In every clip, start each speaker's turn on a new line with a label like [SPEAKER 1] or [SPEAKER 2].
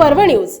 [SPEAKER 1] News.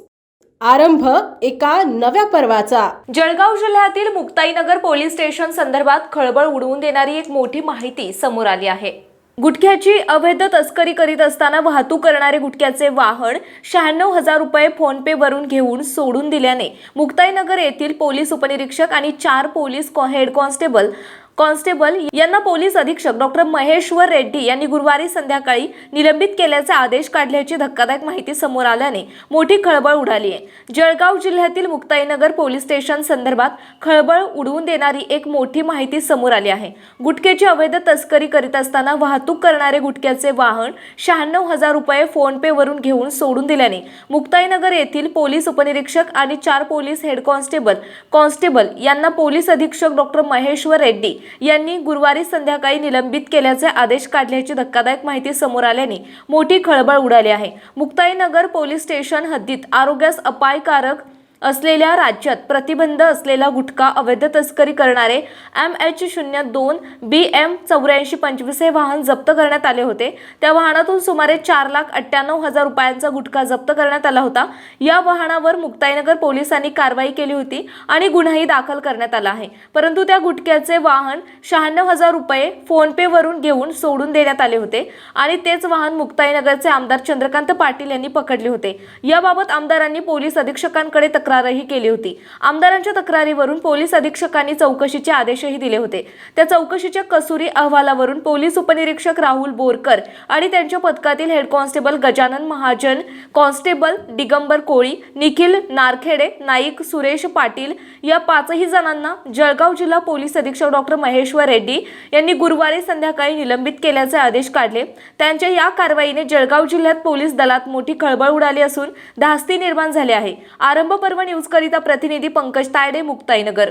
[SPEAKER 1] आरंभ एका नव्या पर्वाचा.
[SPEAKER 2] जळगाव जिल्ह्यातील मुक्ताईनगर पोलीस स्टेशन संदर्भात खळबळ उडवून देणारी एक मोठी माहिती समोर आली आहे. गुटख्याची अवैध तस्करी करीत असताना वाहतूक करणारे गुटख्याचे वाहन शहाण्णव हजार रुपये फोनपे वरून घेऊन सोडून दिल्याने मुक्ताईनगर येथील पोलीस उपनिरीक्षक आणि चार पोलीस कॉ- हेड कॉन्स्टेबल कॉन्स्टेबल यांना पोलीस अधीक्षक डॉक्टर महेश्वर रेड्डी यांनी गुरुवारी संध्याकाळी निलंबित केल्याचे आदेश काढल्याची धक्कादायक माहिती समोर आल्याने मोठी खळबळ उडाली आहे. जळगाव जिल्ह्यातील मुक्ताईनगर पोलीस स्टेशन संदर्भात खळबळ उडवून देणारी एक मोठी माहिती समोर आली आहे. गुटख्याची अवैध तस्करी करीत असताना वाहतूक करणारे गुटख्याचे वाहन शहाण्णव हजार रुपये फोनपे वरून घेऊन सोडून दिल्याने मुक्ताईनगर येथील पोलीस उपनिरीक्षक आणि चार पोलीस हेड कॉन्स्टेबल कॉन्स्टेबल यांना पोलीस अधीक्षक डॉक्टर महेश्वर रेड्डी यांनी गुरुवारी संध्याकाळी निलंबित केल्याचे आदेश काढल्याची धक्कादायक माहिती समोर आल्याने मोठी खळबळ उडाली आहे. मुक्ताईनगर पोलीस स्टेशन हद्दीत आरोग्यास अपायकारक असलेल्या राज्यात प्रतिबंध असलेला गुटखा अवैध तस्करी करणारे एम एच शून्य दोन बी एम चौऱ्याऐंशी पंचवीस हे वाहन जप्त करण्यात आले होते. त्या वाहनातून सुमारे चार लाख अठ्ठ्याण्णव हजार रुपयांचा गुटखा जप्त करण्यात आला होता. या वाहनावर मुक्ताईनगर पोलिसांनी कारवाई केली होती आणि गुन्हाही दाखल करण्यात आला आहे. परंतु त्या गुटख्याचे वाहन शहाण्णव हजार रुपये फोनपेवरून घेऊन सोडून देण्यात आले होते आणि तेच वाहन मुक्ताईनगरचे आमदार चंद्रकांत पाटील यांनी पकडले होते. याबाबत आमदारांनी पोलीस अधीक्षकांकडे तक्रार तक्रारही केली होती. आमदारांच्या तक्रारीवरून पोलीस अधीक्षकांनी चौकशीचे आदेशही दिले होते. त्या चौकशीच्या कसुरी अहवालावरून पोलीस उपनिरीक्षक राहुल बोरकर आणि त्यांच्या पथकातील head constable Gajanan Mahajan constable Digambar Koli Nikhil Narkhede Naik Suresh Patil या पाचही जणांना जळगाव जिल्हा पोलीस अधीक्षक डॉक्टर महेश्वर रेड्डी यांनी गुरुवारी संध्याकाळी निलंबित केल्याचे आदेश काढले. त्यांच्या या कारवाईने जळगाव जिल्ह्यात पोलीस दलात मोठी खळबळ उडाली असून धास्ती निर्माण झाली आहे. आरंभ पर्व न्यूजकरिता प्रतिनिधी पंकज तायडे मुक्ताईनगर.